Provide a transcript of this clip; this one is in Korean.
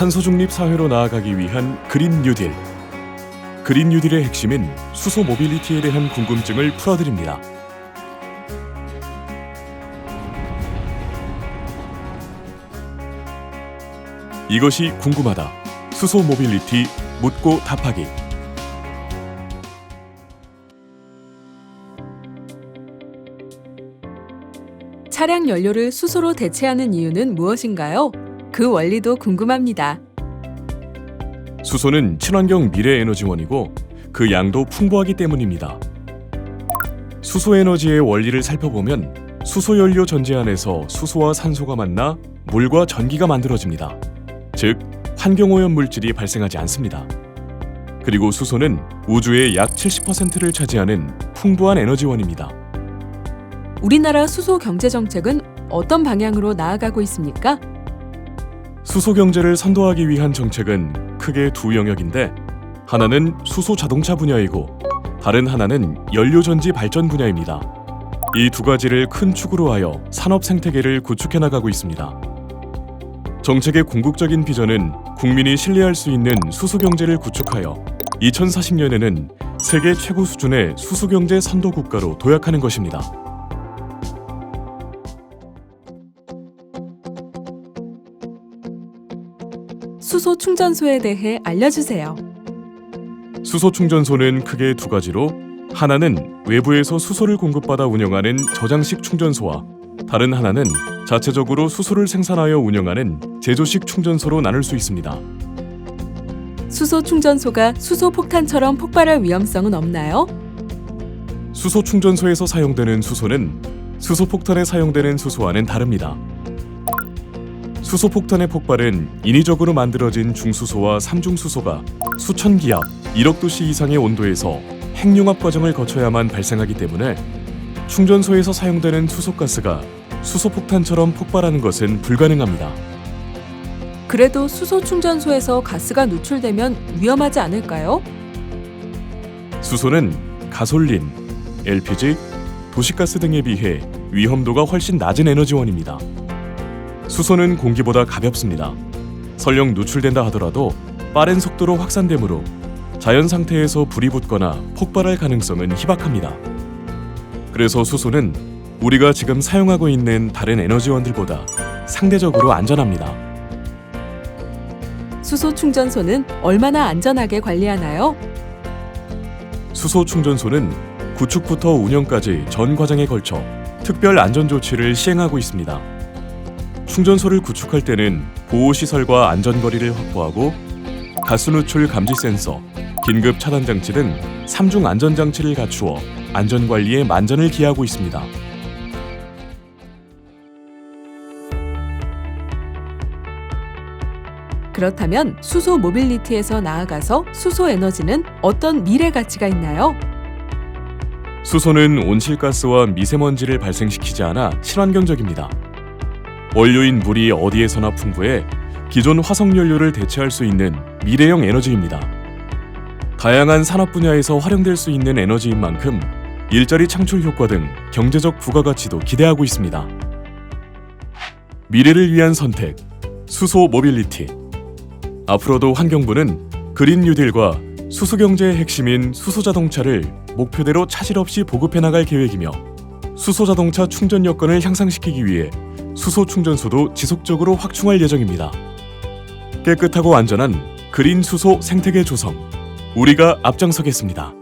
탄소 중립 사회로 나아가기 위한 그린 뉴딜. 그린 뉴딜의 핵심인 수소 모빌리티에 대한 궁금증을 풀어드립니다. 이것이 궁금하다. 수소 모빌리티 묻고 답하기. 차량 연료를 수소로 대체하는 이유는 무엇인가요? 그 원리도 궁금합니다. 수소는 친환경 미래 에너지원이고 그 양도 풍부하기 때문입니다. 수소 에너지의 원리를 살펴보면 수소 연료 전지 안에서 수소와 산소가 만나 물과 전기가 만들어집니다. 즉 환경 오염 물질이 발생하지 않습니다. 그리고 수소는 우주의 약 70%를 차지하는 풍부한 에너지원입니다. 우리나라 수소 경제 정책은 어떤 방향으로 나아가고 있습니까? 수소 경제를 선도하기 위한 정책은 크게 두 영역인데 하나는 수소 자동차 분야이고 다른 하나는 연료 전지 발전 분야입니다. 이 두 가지를 큰 축으로 하여 산업 생태계를 구축해 나가고 있습니다. 정책의 궁극적인 비전은 국민이 신뢰할 수 있는 수소 경제를 구축하여 2040년에는 세계 최고 수준의 수소 경제 선도 국가로 도약하는 것입니다. 수소 충전소에 대해 알려주세요. 수소 충전소는 크게 두 가지로 하나는 외부에서 수소를 공급받아 운영하는 저장식 충전소와 다른 하나는 자체적으로 수소를 생산하여 운영하는 제조식 충전소로 나눌 수 있습니다. 수소 충전소가 수소 폭탄처럼 폭발할 위험성은 없나요? 수소 충전소에서 사용되는 수소는 수소 폭탄에 사용되는 수소와는 다릅니다. 수소 폭탄의 폭발은 인위적으로 만들어진 중수소와 삼중수소가 수천 기압, 1억 도씨 이상의 온도에서 핵융합 과정을 거쳐야만 발생하기 때문에 충전소에서 사용되는 수소가스가 수소 폭탄처럼 폭발하는 것은 불가능합니다. 그래도 수소 충전소에서 가스가 누출되면 위험하지 않을까요? 수소는 가솔린, LPG, 도시가스 등에 비해 위험도가 훨씬 낮은 에너지원입니다. 수소는 공기보다 가볍습니다. 설령 누출된다 하더라도 빠른 속도로 확산되므로 자연 상태에서 불이 붙거나 폭발할 가능성은 희박합니다. 그래서 수소는 우리가 지금 사용하고 있는 다른 에너지원들보다 상대적으로 안전합니다. 수소 충전소는 얼마나 안전하게 관리하나요? 수소 충전소는 구축부터 운영까지 전 과정에 걸쳐 특별 안전 조치를 시행하고 있습니다. 충전소를 구축할 때는 보호 시설과 안전 거리를 확보하고 가스 누출 감지 센서, 긴급 차단 장치 등 3중 안전 장치를 갖추어 안전 관리에 만전을 기하고 있습니다. 그렇다면 수소 모빌리티에서 나아가서 수소 에너지는 어떤 미래 가치가 있나요? 수소는 온실가스와 미세먼지를 발생시키지 않아 친환경적입니다. 원료인 물이 어디에서나 풍부해 기존 화석 연료를 대체할 수 있는 미래형 에너지입니다. 다양한 산업 분야에서 활용될 수 있는 에너지인 만큼 일자리 창출 효과 등 경제적 부가가치도 기대하고 있습니다. 미래를 위한 선택 수소 모빌리티 앞으로도 환경부는 그린 뉴딜과 수소 경제의 핵심인 수소 자동차를 목표대로 차질 없이 보급해 나갈 계획이며 수소 자동차 충전 여건을 향상시키기 위해 수소 충전소도 지속적으로 확충할 예정입니다. 깨끗하고 안전한 그린 수소 생태계 조성 우리가 앞장서겠습니다.